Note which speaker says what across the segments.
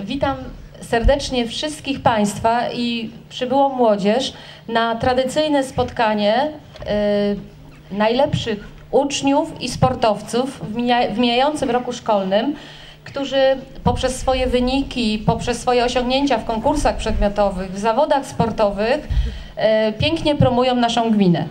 Speaker 1: Witam serdecznie wszystkich Państwa i przybyłą młodzież na tradycyjne spotkanie y, najlepszych uczniów i sportowców w, mija, w mijającym roku szkolnym, którzy poprzez swoje wyniki, poprzez swoje osiągnięcia w konkursach przedmiotowych, w zawodach sportowych y, pięknie promują naszą gminę.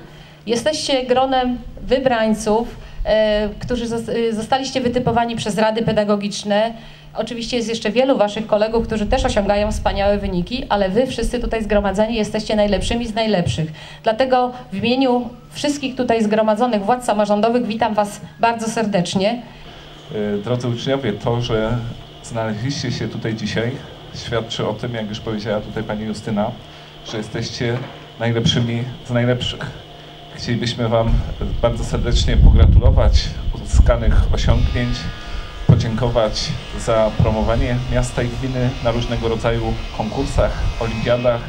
Speaker 1: Jesteście gronem wybrańców, e, którzy e, zostaliście wytypowani przez rady pedagogiczne. Oczywiście jest jeszcze wielu waszych kolegów, którzy też osiągają wspaniałe wyniki, ale wy wszyscy tutaj zgromadzeni jesteście najlepszymi z najlepszych. Dlatego w imieniu wszystkich tutaj zgromadzonych władz samorządowych witam was bardzo serdecznie.
Speaker 2: E, Drodzy uczniowie, to, że znaleźliście się tutaj dzisiaj, świadczy o tym, jak już powiedziała tutaj pani Justyna, że jesteście najlepszymi z najlepszych. Chcielibyśmy Wam bardzo serdecznie pogratulować uzyskanych osiągnięć, podziękować za promowanie miasta i gminy na różnego rodzaju konkursach, olimpiadach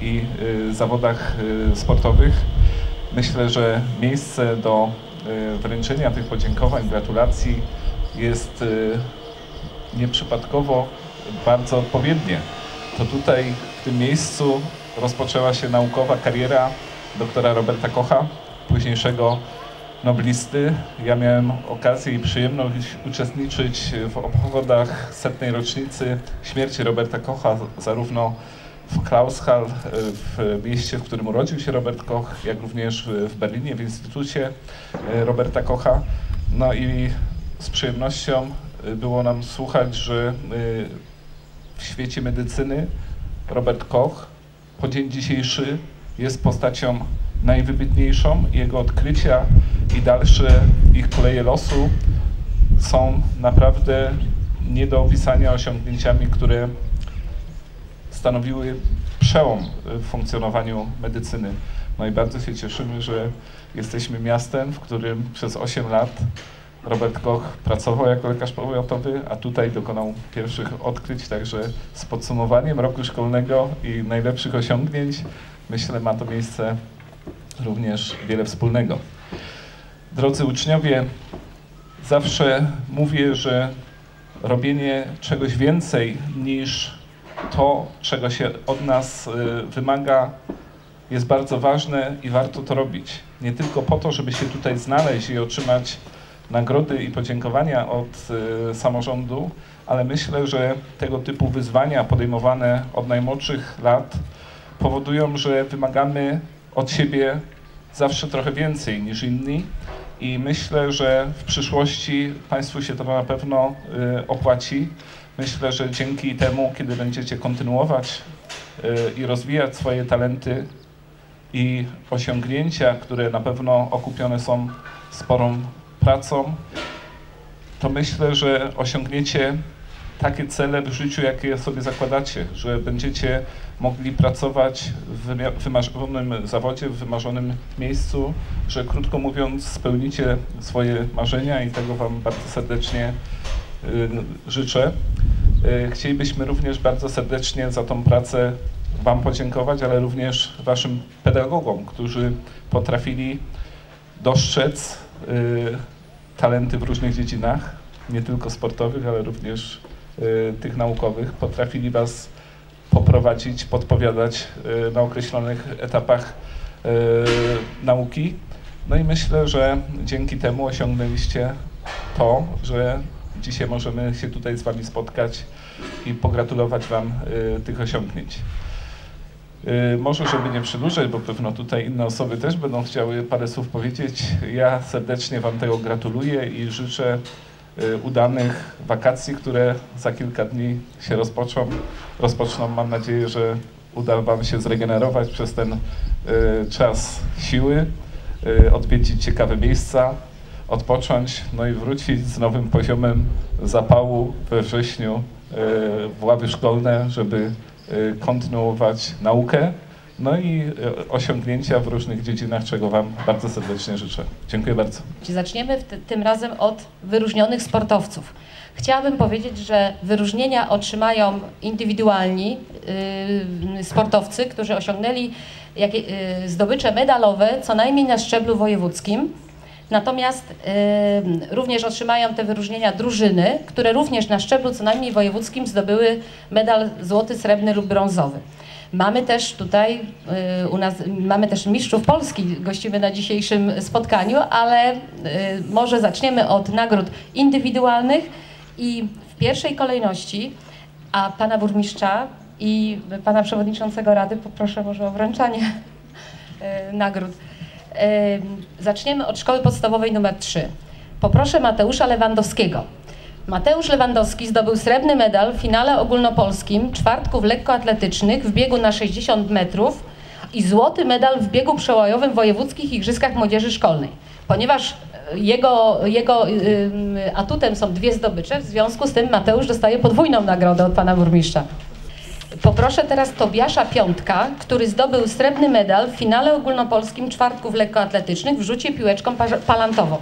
Speaker 2: i y, zawodach y, sportowych. Myślę, że miejsce do y, wręczenia tych podziękowań, gratulacji jest nieprzypadkowo bardzo odpowiednie. To tutaj, w tym miejscu rozpoczęła się naukowa kariera doktora Roberta Kocha, późniejszego noblisty. Ja miałem okazję i przyjemność uczestniczyć w obchodach setnej rocznicy śmierci Roberta Kocha, zarówno w Klaushal, w mieście, w którym urodził się Robert Koch, jak również w Berlinie, w Instytucie e, Roberta Kocha. No i z przyjemnością e, było nam słuchać, że e, w świecie medycyny Robert Koch po dzień dzisiejszy jest postacią najwybitniejszą. Jego odkrycia i dalsze ich koleje losu są naprawdę nie do opisania osiągnięciami, które stanowiły przełom w funkcjonowaniu medycyny. No i bardzo się cieszymy, że jesteśmy miastem, w którym przez 8 lat Robert Koch pracował jako lekarz powiatowy, a tutaj dokonał pierwszych odkryć, także z podsumowaniem roku szkolnego i najlepszych osiągnięć myślę ma to miejsce również wiele wspólnego. Drodzy uczniowie, zawsze mówię, że robienie czegoś więcej niż to, czego się od nas y, wymaga, jest bardzo ważne i warto to robić. Nie tylko po to, żeby się tutaj znaleźć i otrzymać nagrody i podziękowania od y, samorządu, ale myślę, że tego typu wyzwania podejmowane od najmłodszych lat powodują, że wymagamy od siebie zawsze trochę więcej niż inni i myślę, że w przyszłości Państwu się to na pewno y, opłaci. Myślę, że dzięki temu, kiedy będziecie kontynuować y, i rozwijać swoje talenty i osiągnięcia, które na pewno okupione są sporą pracą, to myślę, że osiągniecie takie cele w życiu, jakie sobie zakładacie, że będziecie mogli pracować w wymarzonym zawodzie, w wymarzonym miejscu, że krótko mówiąc spełnicie swoje marzenia i tego Wam bardzo serdecznie y, życzę. Y, Chcielibyśmy również bardzo serdecznie za tą pracę Wam podziękować, ale również Waszym pedagogom, którzy potrafili dostrzec y, talenty w różnych dziedzinach, nie tylko sportowych, ale również tych naukowych. Potrafili Was poprowadzić, podpowiadać y, na określonych etapach y, nauki. No i myślę, że dzięki temu osiągnęliście to, że dzisiaj możemy się tutaj z Wami spotkać i pogratulować Wam y, tych osiągnięć. Y, Może, żeby nie przedłużać, bo pewno tutaj inne osoby też będą chciały parę słów powiedzieć. Ja serdecznie Wam tego gratuluję i życzę y, udanych wakacji, które za kilka dni się rozpoczną. Rozpoczną, mam nadzieję, że uda Wam się zregenerować przez ten y, czas siły, y, odwiedzić ciekawe miejsca, odpocząć, no i wrócić z nowym poziomem zapału we wrześniu y, w ławy szkolne, żeby y, kontynuować naukę, no i y, osiągnięcia w różnych dziedzinach, czego Wam bardzo serdecznie życzę. Dziękuję bardzo.
Speaker 1: Zaczniemy tym razem od wyróżnionych sportowców. Chciałabym powiedzieć, że wyróżnienia otrzymają indywidualni y, sportowcy, którzy osiągnęli jakie, y, zdobycze medalowe co najmniej na szczeblu wojewódzkim. Natomiast y, również otrzymają te wyróżnienia drużyny, które również na szczeblu co najmniej wojewódzkim zdobyły medal złoty, srebrny lub brązowy. Mamy też tutaj y, u nas, mamy też mistrzów Polski, gościmy na dzisiejszym spotkaniu, ale y, może zaczniemy od nagród indywidualnych i w pierwszej kolejności, a pana burmistrza i pana przewodniczącego rady poproszę może o wręczanie y, nagród. Zaczniemy od szkoły podstawowej numer 3. Poproszę Mateusza Lewandowskiego. Mateusz Lewandowski zdobył srebrny medal w finale ogólnopolskim czwartków lekkoatletycznych w biegu na 60 metrów i złoty medal w biegu przełajowym w wojewódzkich igrzyskach młodzieży szkolnej. Ponieważ e, jego, jego ym, atutem są dwie zdobycze, w związku z tym Mateusz dostaje podwójną nagrodę od pana burmistrza. Poproszę teraz Tobiasza Piątka, który zdobył srebrny medal w finale ogólnopolskim czwartków lekkoatletycznych w rzucie piłeczką pa- palantową.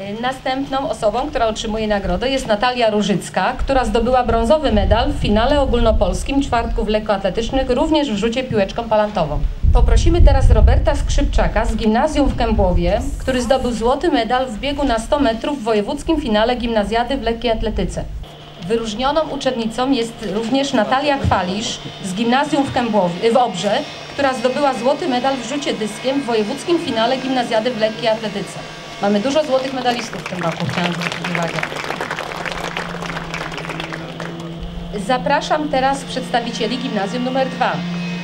Speaker 1: Y, Następną osobą, która otrzymuje nagrodę jest Natalia Różycka, która zdobyła brązowy medal w finale ogólnopolskim czwartków lekkoatletycznych również w rzucie piłeczką palantową. Poprosimy teraz Roberta Skrzypczaka z gimnazjum w Kębłowie, który zdobył złoty medal w biegu na 100 metrów w wojewódzkim finale gimnazjady w lekkiej atletyce. Wyróżnioną uczennicą jest również Natalia Kwalisz z gimnazjum w, Kębłowie, w Obrze, która zdobyła złoty medal w rzucie dyskiem w wojewódzkim finale gimnazjady w lekkiej atletyce. Mamy dużo złotych medalistów w tym roku, chciałam zwrócić uwagę. Zapraszam teraz przedstawicieli gimnazjum nr 2.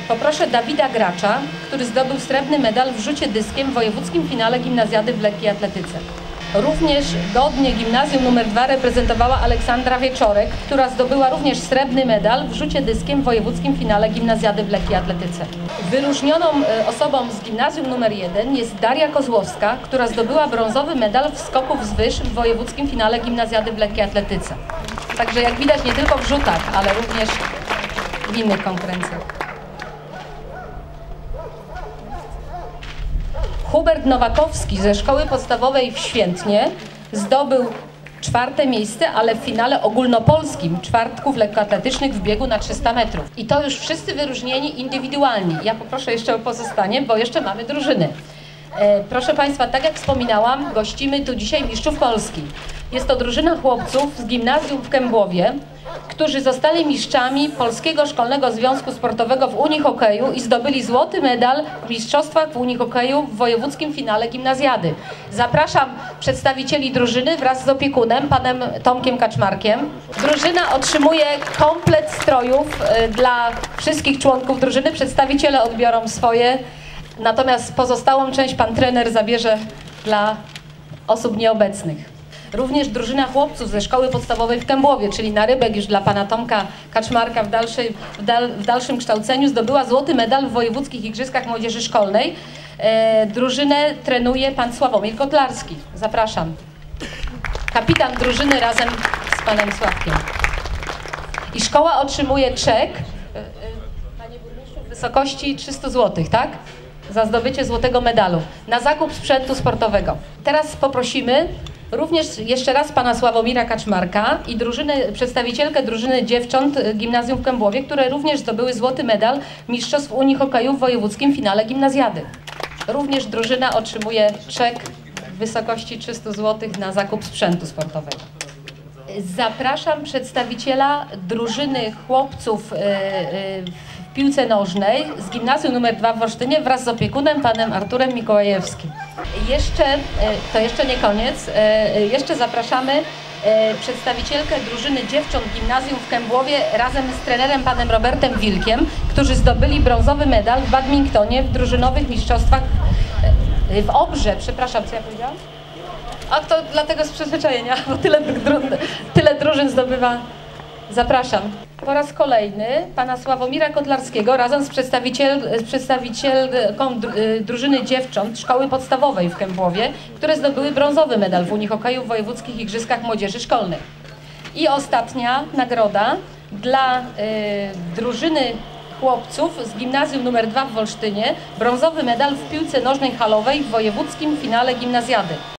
Speaker 1: Poproszę Dawida Gracza, który zdobył srebrny medal w rzucie dyskiem w wojewódzkim finale gimnazjady w lekkiej atletyce. Również godnie gimnazjum nr 2 reprezentowała Aleksandra Wieczorek, która zdobyła również srebrny medal w rzucie dyskiem w wojewódzkim finale gimnazjady w lekkiej atletyce. Wyróżnioną e, osobą z gimnazjum nr 1 jest Daria Kozłowska, która zdobyła brązowy medal w skoku wzwyż w wojewódzkim finale gimnazjady w lekkiej atletyce. Także jak widać nie tylko w rzutach, ale również w innych konkurencjach. Hubert Nowakowski ze szkoły podstawowej w Świętnie zdobył czwarte miejsce, ale w finale ogólnopolskim czwartków lekkoatletycznych w biegu na 300 metrów. I to już wszyscy wyróżnieni indywidualni. Ja poproszę jeszcze o pozostanie, bo jeszcze mamy drużyny. E, Proszę Państwa, tak jak wspominałam, gościmy tu dzisiaj mistrzów Polski. Jest to drużyna chłopców z gimnazjum w Kębłowie, którzy zostali mistrzami Polskiego Szkolnego Związku Sportowego w Unii Hokeju i zdobyli złoty medal w mistrzostwach w Unii Hokeju w wojewódzkim finale gimnazjady. Zapraszam przedstawicieli drużyny wraz z opiekunem, panem Tomkiem Kaczmarkiem. Drużyna otrzymuje komplet strojów e, dla wszystkich członków drużyny. Przedstawiciele odbiorą swoje, natomiast pozostałą część pan trener zabierze dla osób nieobecnych. Również drużyna chłopców ze szkoły podstawowej w Kębłowie, czyli na rybek już dla pana Tomka Kaczmarka w, dalszej, w, dal, w dalszym kształceniu zdobyła złoty medal w wojewódzkich igrzyskach młodzieży szkolnej. E, drużynę trenuje pan Sławomir Kotlarski. Zapraszam. Kapitan drużyny razem z panem Sławkiem. I szkoła otrzymuje czek, e, e, panie burmistrzu, w wysokości 300 zł, tak? Za zdobycie złotego medalu na zakup sprzętu sportowego. Teraz poprosimy również jeszcze raz pana Sławomira Kaczmarka i drużynę, przedstawicielkę drużyny dziewcząt y, gimnazjum w Kębłowie, które również zdobyły złoty medal Mistrzostw Unii Hokeju w wojewódzkim finale gimnazjady. Również drużyna otrzymuje czek w wysokości 300 zł na zakup sprzętu sportowego. Zapraszam przedstawiciela drużyny chłopców e, e, w piłce nożnej z gimnazjum nr 2 w Wolsztynie wraz z opiekunem panem Arturem Mikołajewskim. Jeszcze, e, to jeszcze nie koniec, e, jeszcze zapraszamy e, przedstawicielkę drużyny dziewcząt gimnazjum w Kębłowie razem z trenerem panem Robertem Wilkiem, którzy zdobyli brązowy medal w badmintonie w drużynowych mistrzostwach e, w Obrze, przepraszam, co ja powiedziałam? A to dlatego z przyzwyczajenia, bo tyle, dru- tyle drużyn zdobywa. Zapraszam. Po raz kolejny pana Sławomira Kotlarskiego razem z, przedstawiciel, z przedstawicielką y, drużyny dziewcząt szkoły podstawowej w Kębłowie, które zdobyły brązowy medal w Unii Hokeju w wojewódzkich igrzyskach młodzieży szkolnej. I ostatnia nagroda dla y, drużyny chłopców z gimnazjum nr 2 w Wolsztynie, brązowy medal w piłce nożnej halowej w wojewódzkim finale gimnazjady.